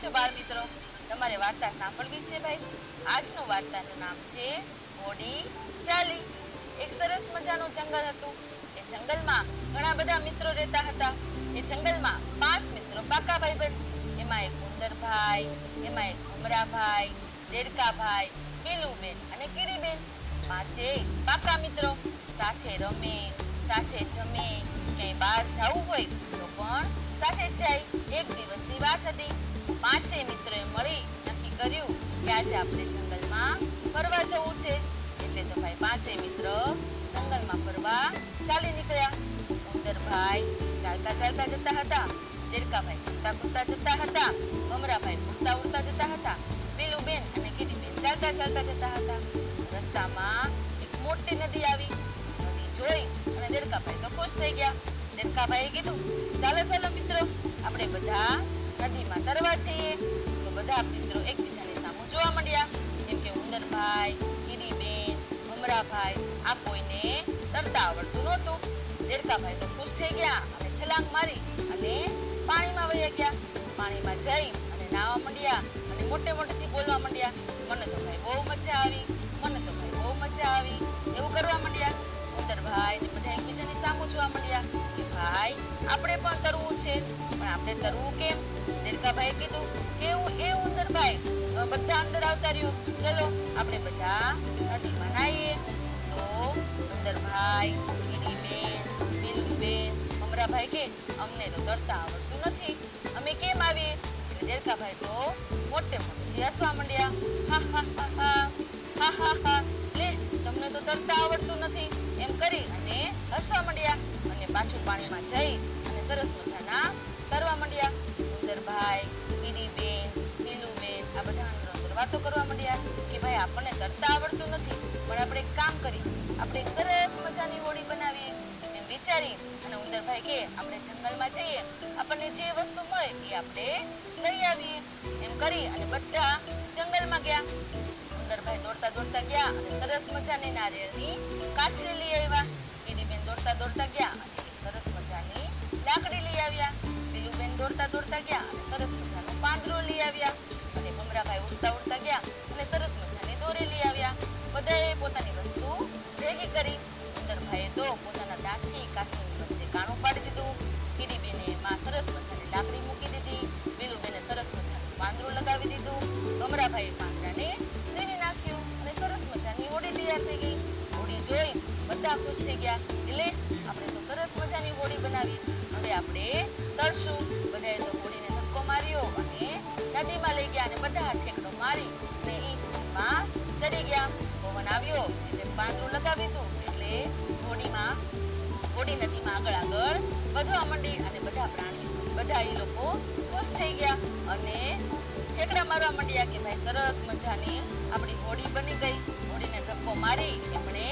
છો બાળ મિત્રો? તમારે વાર્તા સાંભળવી છે ભાઈ? આજનું વાર્તાનું નામ છે હોડી ચાલી. એક સરસ મજાનું જંગલ હતું. એ જંગલમાં ઘણા બધા મિત્રો રહેતા હતા. એ જંગલમાં પાંચ મિત્રો પાકા ભાઈબંધ એમાં એક ઉંદરભાઈ, એમાં એક ઘુમરાભાઈ દેડકાભાઈ પીલુબેન અને કીરીબેન પાંચે પાકા મિત્રો. સાથે રમે, સાથે જમે. કંઈ બહાર જવું હોય તો પણ સાથે જાય. એક દિવસની વાત હતી. પાંચેય મિત્રોએ મળી નક્કી કર્યું કે આજે આપણે જંગલમાં ફરવા જવું છે. એટલે તો ભાઈ પાંચેય મિત્ર જંગલમાં ફરવા ચાલી નીકળ્યા. ઉંદરભાઈ ચાલતા ચાલતા જતા હતા. દેડકાભાઈ કૂદતા કૂદતા જતા હતા. ભમરાભાઈ ઉડતા ઉડતા જતા હતા. બેન અને કીડીબેન ચાલતા ચાલતા જતા હતા. રસ્તામાં એક મોટી નદી આવી. નદી જોઈ અને દેડકાભાઈ તો ખુશ થઈ ગયા. દેડકાભાઈએ કીધું, ચાલો ચાલો મિત્રો, આપણે બધા નદીમાં તરવા જઈએ તો બધા મિત્રો એકબીજાની સામું જોવા માંડ્યા. જેમ કે ઉંદરભાઈ કીડીબેન ભમરાભાઈ, આ કોઈને તરતા આવડતું નહોતું. દેડકાભાઈ તો ખુશ થઈ ગયા અને છલાંગ મારી અને પાણીમાં વહી ગયા. પાણીમાં જઈ અને નાવા માંડ્યા અને મોટે મોટેથી બોલવા માંડ્યા. મને તો ભાઈ બહુ મજા આવી, મને તો ભાઈ બહુ મજા આવી. એવું કરવા માંડ્યા. ઉંદરભાઈ ને બધા એકબીજાની સામું જોવા માંડ્યા કે, ભાઈ, આપણે પણ તરવું છે, પણ આપણે તરવું કેમ? દેડકાભાઈએ કીધું કેવું એ ઉંદરભાઈ બધા અંદર આવતા રહ્યો. ચલો, આપણે બધા નદીમાં નાહીએ તો ઉંદરભાઈ કીડીબેન પીલુબેન અમરાભાઈ કે, અમને તો તરતા આવડતું નથી. અમે કેમ આવીએ? દેરકાભાઈ તો મોટે મોટેથી હસવા માંડ્યા. હા હા હા હા. હા હા હા. લે, તમને તો તરતા આવડતું નથી. એમ કરી અને હસવા માંડ્યા અને પાછું પાણીમાં જઈ અને સરસ મજાના તરવા વાતો કરવા માંડ્યા કે ભાઈ આપણને તરતા આવડતું નથી, પણ આપણે કામ કરી આપણે સરસ મજાની હોડી બનાવીએ. એમ વિચારી અને ઉંદરભાઈ કે, આપણે જંગલમાં જઈએ, આપણને જે વસ્તુ મળે એ આપણે લઈ આવીએ. એમ કરી અને બધા જંગલમાં ગયા. ઉંદરભાઈ દોડતા દોડતા ગયા અને સરસ મજાની નારિયેળની કાચરી લઈ આવ્યા. કીડીબેન દોડતા દોડતા ગયા અને સરસ મજાની લાકડી લઈ આવ્યા. પીલુબેન દોડતા દોડતા ગયા અને સરસ મજાનું પાંદડું પોતાના દાંતથી વચ્ચે કાણું પાડી દીધું. કીડીબેને એમાં સરસ મજાની લાકડી મૂકી દીધી. બેને સરસ મજાનું પાંદરું લગાવી દીધું. ભમરાભાઈએ પાંદરાને સીવી નાખ્યું અને સરસ મજાની હોડી તૈયાર થઈ ગઈ. હોડી જોઈ બધા ખુશ થઈ ગયા. એટલે આપણે તો સરસ મજાની હોડી બનાવી. હવે આપણે તરશું બધાએ તો હોડીને ધક્કો માર્યો અને નદીમાં લઈ ગયા અને બધા ઠેકડો મારી અને એ હોડીમાં ચડી ગયા. પવન આવ્યો એટલે પાંદરું લગાવી દીધું. એટલે હોડીમાં હોડી નદીમાં આગળ આગળ વધવા માંડી અને બધા પ્રાણીઓ, બધા એ લોકો ખુશ થઈ ગયા અને ઠેકડા મારવા માંડ્યા કે ભાઈ સરસ મજાની આપણી હોડી બની ગઈ. હોડીને ધક્કો મારી એમણે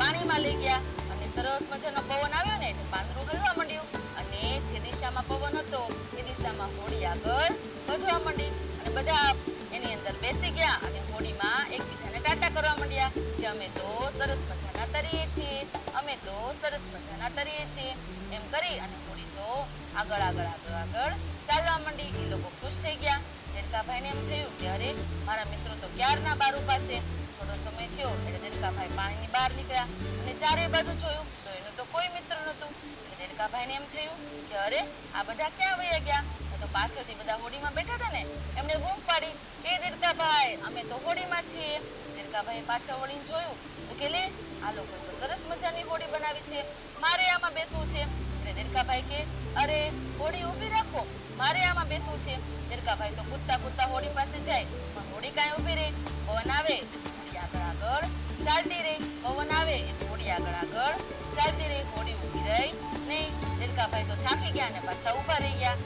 પાણીમાં લઈ ગયા અને સરસ મજાનો પવન આવ્યો ને એટલે પાંદડું હલવા માંડ્યું. અને જે દિશામાં પવન હતો એ દિશામાં હોડી આગળ વધવા માંડી અને બધા એની અંદર બેસી ગયા અને હોડીમાં એકબીજાને ટાટા કરવા માંડ્યા. અમે તો સરસ મજાના તરીએ છીએ. અમે તો સરસ મજાના તરીએ છીએ. એમ કરી અને હોડી તો આગળ આગળ આગળ આગળ ચાલવા માંડી. એ લોકો ખુશ થઈ ગયા. દેડકાભાઈને એમ થયું કે અરે મારા મિત્રો તો ક્યારના બાર ઊભા છે? થોડો સમય થયો એટલે દેડકાભાઈ પાણીની બહાર નીકળ્યા અને ચારે બાજુ જોયું તો એનું તો કોઈ મિત્ર નહોતું. દેડકાભાઈને એમ થયું કે અરે, આ બધા ક્યાં વયા ગયા? તો પાછળથી બધા હોડીમાં બેઠા હતા ને. એમણે બૂમ પાડી કે દેડકાભાઈ અમે તો હોડીમાં છીએ. દેડકાભાઈએ પાછા વળીને જોયું તો કે લે, આ લોકો તો સરસ મજાની હોડી બનાવી છે. મારે આમાં બેસવું છે. એટલે દેડકાભાઈ કે, અરે, હોડી ઊભી રાખો. મારે આમાં બેસવું છે. દેડકાભાઈ તો કૂદતા કૂદતા હોડી પાસે જાય. પણ હોડી કાંઈ ઊભી રહે પવન આવે, હોડી આગળ આગળ ચાલતી રહે પવન આવે હોડી આગળ આગળ ચાલતી રહે હોડી ઊભી રહી નહીં. દેડકાભાઈ તો થાકી ગયા અને પાછા ઊભા રહી ગયા.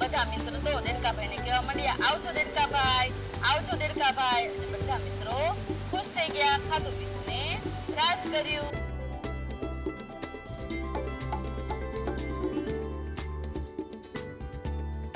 બધા મિત્રો તો દેડકાભાઈને કહેવા માંડ્યા આવજો દેડકાભાઈ આવજો દેડકાભાઈ. બધા મિત્રો ખુશ થઈ ગયા, ખાધું પીધું ને રાજ કર્યું.